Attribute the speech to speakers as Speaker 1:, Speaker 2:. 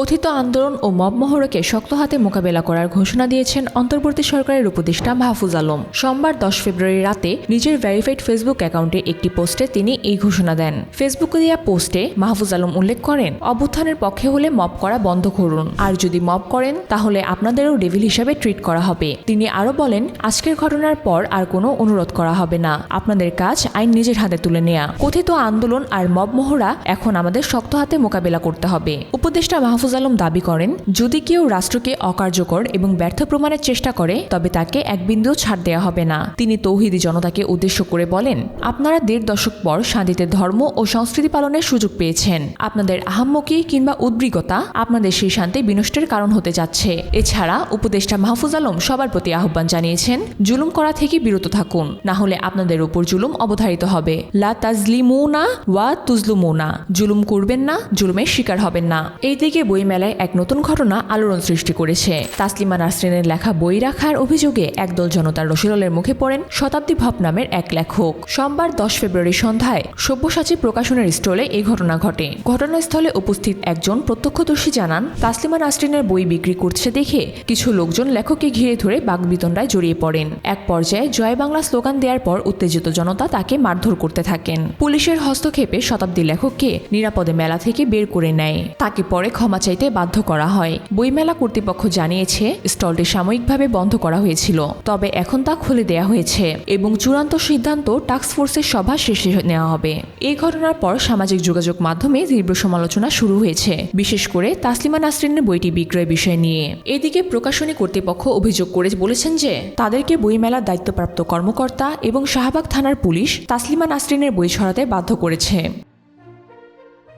Speaker 1: কথিত আন্দোলন ও মব মহড়াকে শক্ত হাতে মোকাবেলা করার ঘোষণা দিয়েছেন অন্তর্বর্তী সরকারের উপদেষ্টা মাহফুজ আলম। সোমবার দশ ফেব্রুয়ারি রাতে নিজের ভেরিফাইড ফেসবুক অ্যাকাউন্টে একটি পোস্টে তিনি এই ঘোষণা দেন। ফেসবুকে দেওয়া পোস্টে মাহফুজ আলম উল্লেখ করেন, অভ্যুত্থানের পক্ষে হলে মব করা বন্ধ করুন। আর যদি মব করেন, তাহলে আপনাদেরও ডেভিল হিসাবে ট্রিট করা হবে। তিনি আরও বলেন, আজকের ঘটনার পর আর কোনো অনুরোধ করা হবে না। আপনাদের কাজ আইন নিজের হাতে তুলে নেয়া। কথিত আন্দোলন আর মব মহড়া এখন আমাদের শক্ত হাতে মোকাবেলা করতে হবে। উপদেষ্টা মাহফুজ আলম দাবি করেন, যদি কেউ রাষ্ট্রকে অকার্যকর এবং ব্যর্থ প্রমাণের চেষ্টা করে, তবে তাকে এক বিন্দুও ছাড় দেওয়া হবে না। তিনি তৌহিদি জনতাকে উদ্দেশ্য করে বলেন, আপনারা দেড় দশক পর শান্তিতে ধর্ম ও সংস্কৃতি পালনের সুযোগ পেয়েছেন। আপনাদের আহাম্মকি কিংবা উদ্রিকতা আপনাদের সেই শান্তি বিনষ্টের কারণ হতে যাচ্ছে। এছাড়া উপদেষ্টা মাহফুজ আলম সবার প্রতি আহ্বান জানিয়েছেন, জুলুম করা থেকে বিরত থাকুন, না হলে আপনাদের উপর জুলুম অবধারিত হবে। লা তাজলিমুনা ওয়া তুজলুমুনা, জুলুম করবেন না, জুলুমের শিকার হবেন না। এই দিকে বইমেলায় এক নতুন ঘটনা আলোড়ন সৃষ্টি করেছে। তাসলিমা নাসরিনের লেখা বই রাখার অভিযোগে একদল জনতার রসিরলের মুখে পড়েন শতাব্দী ভব নামের এক লেখক। সোমবার দশ ফেব্রুয়ারি সন্ধ্যায় সব্যসাচী প্রকাশনের স্টলে এই ঘটনা ঘটে। ঘটনাস্থলে উপস্থিত একজন প্রত্যক্ষদর্শী জানান, তাসলিমা নাসরিনের বই বিক্রি করছে দেখে কিছু লোকজন লেখককে ঘিরে ধরে বাগবিতণ্ডায় জড়িয়ে পড়েন। এক পর্যায়ে জয় বাংলা স্লোগান দেওয়ার পর উত্তেজিত জনতা তাকে মারধর করতে থাকেন। পুলিশের হস্তক্ষেপে শতাব্দী লেখককে নিরাপদে মেলা থেকে বের করে নেয়। তাকে পরে ক্ষমা চাইতে বাধ্য করা হয়। বইমেলা কর্তৃপক্ষ জানিয়েছে, স্টলটি সাময়িকভাবে বন্ধ করা হয়েছিল। তবে এখন তা খুলে দেয়া হয়েছে এবং চূড়ান্ত সিদ্ধান্ত টাস্কফোর্সের সভা শেষে নেওয়া হবে। এই ঘটনার পর সামাজিক যোগাযোগ মাধ্যমে তীব্র সমালোচনা শুরু হয়েছে। বিশেষ করে তাসলিমা নাসরিনের বইটি বিক্রয় বিষয় নিয়ে। এদিকে প্রকাশনী কর্তৃপক্ষ অভিযোগ করে বলেছেন যে, তাদেরকে বইমেলার দায়িত্বপ্রাপ্ত কর্মকর্তা এবং শাহবাগ থানার পুলিশ তাসলিমা নাসরিনের বই ছড়াতে বাধ্য করেছে।